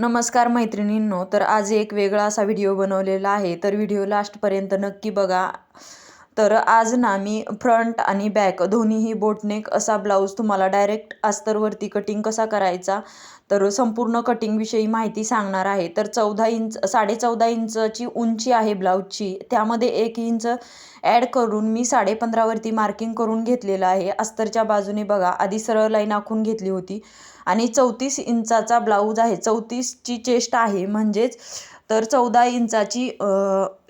नमस्कार मैत्रिणींनो तर आज एक वेगळा असा व्हिडिओ बनवलेला आहे. तर व्हिडिओ लास्टपर्यंत नक्की बघा. तर आज ना मी फ्रंट आणि बॅक दोन्हीही बोटनेक असा ब्लाऊज तुम्हाला डायरेक्ट अस्तरवरती कटिंग कसा करायचा तर संपूर्ण कटिंगविषयी माहिती सांगणार आहे. तर चौदा इंच साडे चौदा इंचची उंची आहे ब्लाऊजची त्यामध्ये एक इंच ॲड करून मी साडे पंधरावरती मार्किंग करून घेतलेलं आहे. अस्तरच्या बाजूने बघा आधी सरळ लाईन आखून घेतली होती. आणि चौतीस इंचाचा ब्लाऊज आहे. चौतीसची चेस्ट आहे. म्हणजेच तर चौदा इंचाची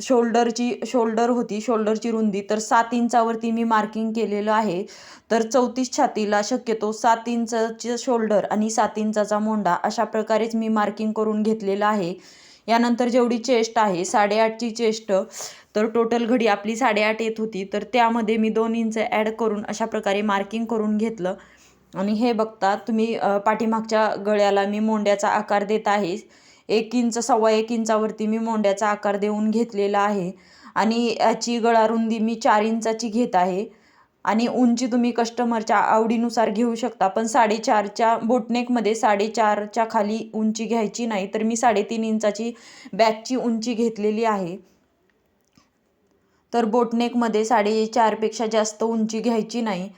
शोल्डरची शोल्डर होती शोल्डरची रुंदी. तर सात इंचावरती मी मार्किंग केलेलं आहे. तर चौतीस छातीला शक्यतो सात इंचाचे शोल्डर आणि सात इंचाचा मोंडा अशा प्रकारेच मी मार्किंग करून घेतलेलं आहे. यानंतर जेवढी चेस्ट आहे साडेआठची चेस्ट तर टोटल घडी आपली साडेआठ येत होती. तर त्यामध्ये मी दोन इंच ॲड करून अशा प्रकारे मार्किंग करून घेतलं. आणि हे बघता तुम्ही पाठीमागच्या गळ्याला मी मोंड्याचा आकार देत आहे. एक इंच सव्वा एक इंचावरती मी मोंड्याचा आकार देऊन घेतलेला आहे. आणि याची गळारुंदी मी चार इंचाची घेत आहे. आणि उंची तुम्ही कस्टमरच्या आवडीनुसार घेऊ शकता. पण साडेचारच्या बोटनेकमध्ये साडेचारच्या खाली उंची घ्यायची नाही तर मी साडेतीन इंचाची बॅगची उंची घेतलेली आहे. तर बोटनेकमध्ये साडेचारपेक्षा जास्त उंची घ्यायची नाही.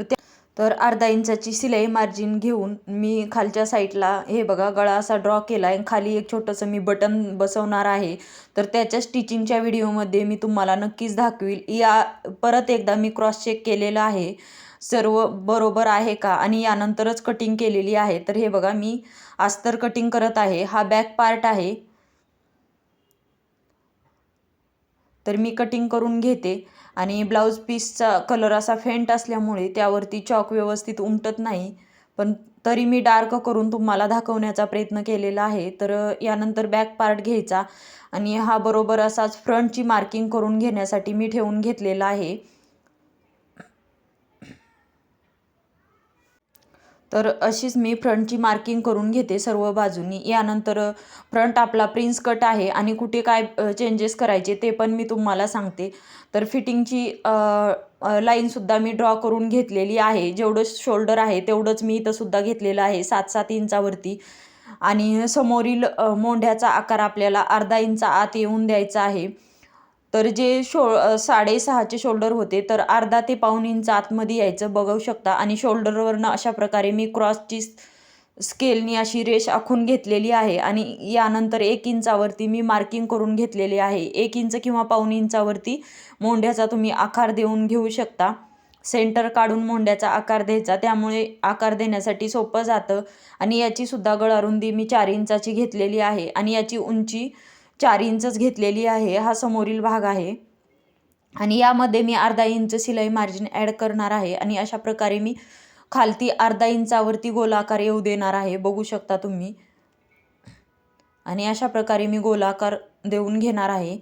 त्या तर अर्धा इंचाची शिलाई मार्जिन घेऊन मी खालच्या साईडला हे बघा गळा असा ड्रॉ केला आहे खाली एक छोटंसं मी बटन बसवणार आहे. तर त्याच्या स्टिचिंगच्या व्हिडिओमध्ये मी तुम्हाला नक्कीच दाखवील. या परत एकदा मी क्रॉस चेक केलेलं आहे. सर्व बरोबर आहे का? आणि यानंतरच कटिंग केलेली आहे. तर हे बघा मी अस्तर कटिंग करत आहे. हा बॅक पार्ट आहे. तर मी कटिंग करून घेते. आणि ब्लाऊज पीसचा कलर असा फेंट असल्यामुळे त्यावरती चॉक व्यवस्थित उमटत नाही. पण तरी मी डार्क करून तुम्हाला दाखवण्याचा प्रयत्न केलेला आहे. तर यानंतर बॅक पार्ट घ्यायचा. आणि हा बरोबर असाच फ्रंटची मार्किंग करून घेण्यासाठी मी ठेवून घेतलेला आहे. तर अशीच मी फ्रंटची मार्किंग करून घेते सर्व बाजूनी. यानंतर फ्रंट आपला प्रिन्स कट आहे आणि कुठे काय चेंजेस करायचे ते पण मी तुम्हाला सांगते. तर फिटिंगची लाईनसुद्धा मी ड्रॉ करून घेतलेली आहे. जेवढं शोल्डर आहे तेवढंच मी इथंसुद्धा घेतलेलं आहे सात सात इंचावरती. आणि समोरील मोंढ्याचा आकार आपल्याला अर्धा इंचा आत येऊन द्यायचा आहे. तर जे शो साडेसहाचे शोल्डर होते तर अर्धा ते पाऊन इंच आतमध्ये यायचं बघू शकता. आणि शोल्डरवरनं अशा प्रकारे मी क्रॉसची स्केलनी अशी रेष आखून घेतलेली आहे. आणि यानंतर एक इंचावरती मी मार्किंग करून घेतलेली आहे. एक इंच किंवा पाऊन इंचावरती मोंढ्याचा तुम्ही आकार देऊन घेऊ शकता. सेंटर काढून मोंड्याचा आकार द्यायचा. त्यामुळे आकार देण्यासाठी सोपं जातं. आणि याचीसुद्धा गळारुंदी मी चार इंचाची घेतलेली आहे. आणि याची उंची चार इंचच घेतलेली आहे. हा समोरील भाग आहे. आणि यामध्ये मी अर्धा इंच शिलाई मार्जिन ॲड करणार आहे. आणि अशा प्रकारे मी खालती अर्धा इंचावरती गोलाकार येऊ देणार आहे. बघू शकता तुम्ही. आणि अशा प्रकारे मी गोलाकार देऊन घेणार आहे.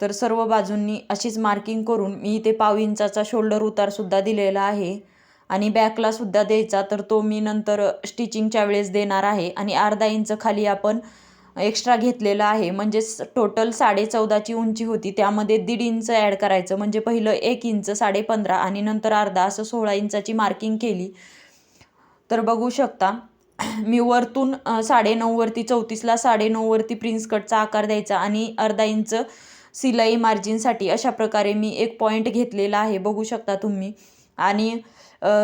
तर सर्व बाजूंनी अशीच मार्किंग करून मी इथे पाव इंचाचा शोल्डर उतारसुद्धा दिलेला आहे. आणि बॅकला सुद्धा द्यायचा तर तो मी नंतर स्टिचिंगच्या वेळेस देणार आहे. आणि अर्धा इंच खाली आपण एक्स्ट्रा घेतलेला आहे. म्हणजेच टोटल साडे चौदाची उंची होती. त्यामध्ये दीड इंच ॲड करायचं. म्हणजे पहिलं एक इंच साडे पंधरा आणि नंतर अर्धा असं सोळा इंचाची मार्किंग केली. तर बघू शकता मी वरतून साडे नऊवरती चौतीसला साडे नऊवरती प्रिन्स कटचा आकार द्यायचा आणि अर्धा इंच सिलाई मार्जिनसाठी अशा प्रकारे मी एक पॉईंट घेतलेला आहे. बघू शकता तुम्ही. आणि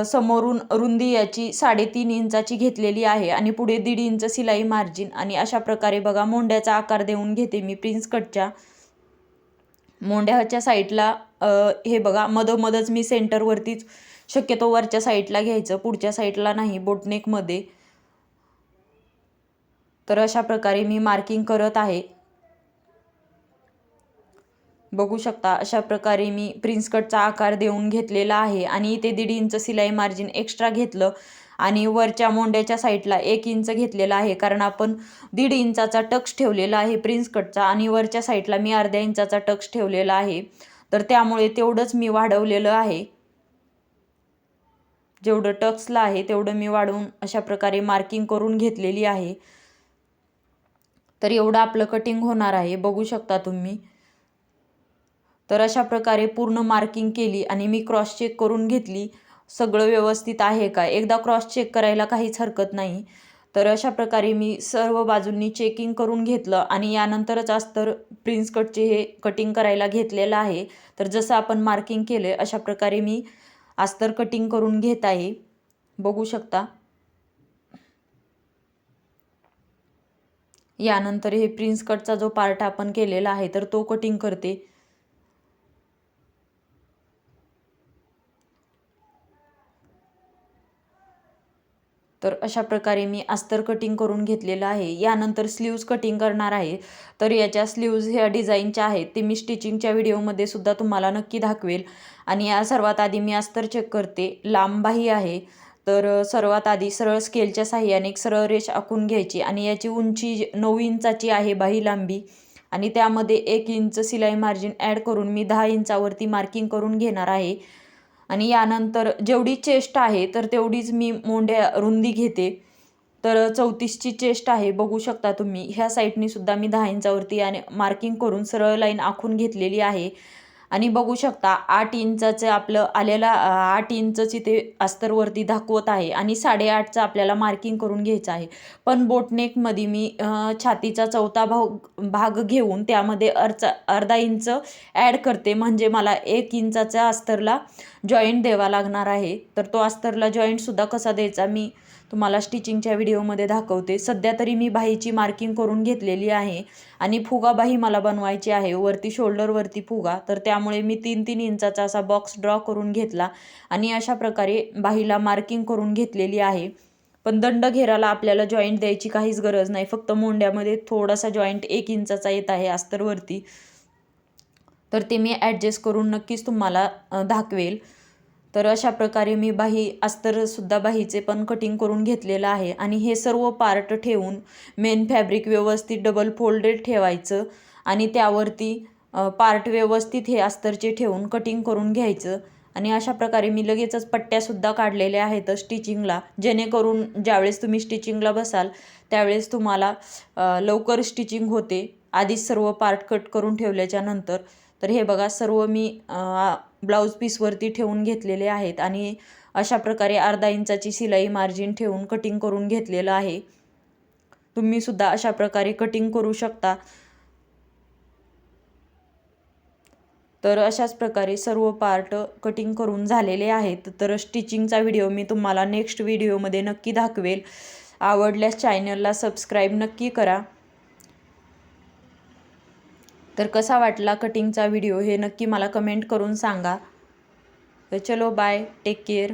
समोरून रुंदी याची साडेतीन इंचाची घेतलेली आहे आणि पुढे दीड इंच सिलाई मार्जिन आणि अशा प्रकारे बघा मोंड्याचा आकार देऊन घेते मी प्रिन्स कटच्या मोंड्याच्या साईडला हे बघा मधोमधच मी सेंटरवरतीच शक्यतो वरच्या साईडला घ्यायचं पुढच्या साईडला नाही बोटनेकमध्ये तर अशा प्रकारे मी मार्किंग करत आहे. बघू शकता. अशा प्रकारे मी प्रिन्स कटचा आकार देऊन घेतलेला आहे आणि इथे दीड इंच सिलाई मार्जिन एक्स्ट्रा घेतलं आणि वरच्या मोंड्याच्या साईडला एक इंच घेतलेला आहे. कारण आपण दीड इंचाचा टक्स ठेवलेला आहे प्रिन्स कटचा आणि वरच्या साईडला मी अर्ध्या इंचाचा टक्स ठेवलेला आहे. तर त्यामुळे तेवढंच मी वाढवलेलं आहे. जेवढं टक्सला आहे तेवढं मी वाढवून अशा प्रकारे मार्किंग करून घेतलेली आहे. तर एवढं आपलं कटिंग होणार आहे. बघू शकता तुम्ही. तर अशा प्रकारे पूर्ण मार्किंग केली आणि मी क्रॉस चेक करून घेतली. सगळं व्यवस्थित आहे का? एकदा क्रॉस चेक करायला काहीच हरकत नाही. तर अशा प्रकारे मी सर्व बाजूंनी चेकिंग करून घेतलं आणि यानंतरच अस्तर प्रिन्स कटचे हे कटिंग करायला घेतलेलं आहे. तर जसं आपण मार्किंग केलं आहे अशा प्रकारे मी अस्तर कटिंग करून घेत आहे. बघू शकता. यानंतर हे प्रिन्स कटचा जो पार्ट आपण केलेला आहे तर तो कटिंग करते. तर अशा प्रकारे मी अस्तर कटिंग करून घेतलेलं आहे. यानंतर स्लीव्ज कटिंग करणार आहे. तर याच्या स्लीव्ज ह्या डिझाईनच्या आहेत. ते मी स्टिचिंगच्या व्हिडिओमध्ये सुद्धा तुम्हाला नक्की दाखवेल. आणि या सर्वात आधी मी अस्तर चेक करते. लांबाही आहे. तर सर्वात आधी सरळ स्केलच्या साह्याने एक सरळ रेष आखून घ्यायची आणि याची उंची नऊ इंचाची आहे बाही लांबी. आणि त्यामध्ये एक इंच सिलाई मार्जिन ॲड करून मी दहा इंचावरती मार्किंग करून घेणार आहे. आणि यानंतर जेवढी चेस्ट आहे तर तेवढीच मी मोंड्या रुंदी घेते. तर चौतीसची चेस्ट आहे बघू शकता तुम्ही. ह्या साईडनी सुद्धा मी दहा इंचावरती आणि मार्किंग करून सरळ लाईन आखून घेतलेली आहे. आणि बघू शकता आठ इंचाचं आपलं आलेला आठ इंचची ते अस्तरवरती दाखवत आहे आणि साडेआठचं आपल्याला मार्किंग करून घ्यायचं आहे. पण बोटनेकमध्ये मी छातीचा चौथा भाग भाग घेऊन त्यामध्ये अर्चा अर्धा इंच ॲड करते. म्हणजे मला एक इंचाच्या अस्तरला जॉईंट द्यावा लागणार आहे. तर तो अस्तरला जॉईंटसुद्धा कसा द्यायचा मी तुम्हाला स्टिचिंगच्या व्हिडिओमध्ये दाखवते. सध्या तरी मी बाहीची मार्किंग करून घेतलेली आहे आणि फुगा बाही मला बनवायची आहे. वरती शोल्डरवरती फुगा. तर त्यामुळे मी तीन तीन इंचाचा असा बॉक्स ड्रॉ करून घेतला आणि अशा प्रकारे बाहीला मार्किंग करून घेतलेली आहे. पण दंड घेराला आपल्याला जॉईंट द्यायची काहीच गरज नाही. फक्त मोंड्यामध्ये थोडासा जॉईंट एक इंचाचा येत आहे अस्तरवरती तर ते मी ॲडजस्ट करून नक्कीच तुम्हाला दाखवेल. तर अशा प्रकारे मी बाही अस्तरसुद्धा बाहीचे पण कटिंग करून घेतलेलं आहे. आणि हे सर्व पार्ट ठेवून मेन फॅब्रिक व्यवस्थित डबल फोल्डेड ठेवायचं. आणि त्यावरती पार्ट व्यवस्थित हे अस्तरचे ठेवून कटिंग करून घ्यायचं. आणि अशा प्रकारे मी लगेचच पट्ट्यासुद्धा काढलेल्या आहेत स्टिचिंगला जेणेकरून ज्यावेळेस तुम्ही स्टिचिंगला बसाल त्यावेळेस तुम्हाला लवकर स्टिचिंग होते. आधीच सर्व पार्ट कट करून ठेवल्याच्या नंतर. तर हे बघा सर्व मी ब्लाऊज पीसवरती ठेवून घेतलेले आहेत आणि अशा प्रकारे अर्धा इंचाची शिलाई मार्जिन ठेवून कटिंग करून घेतलेलं आहे. तुम्ही सुद्धा अशा प्रकारे कटिंग करू शकता. तर अशाच प्रकारे सर्व पार्ट कटिंग करून झालेले आहेत. तर स्टिचिंगचा व्हिडिओ मी तुम्हाला नेक्स्ट व्हिडिओमध्ये नक्की दाखवेल. आवडल्यास चॅनलला सबस्क्राईब नक्की करा. तर कसा वाटला कटिंगचा व्हिडिओ हे नक्की मला कमेंट करून सांगा. तर चलो बाय टेक केअर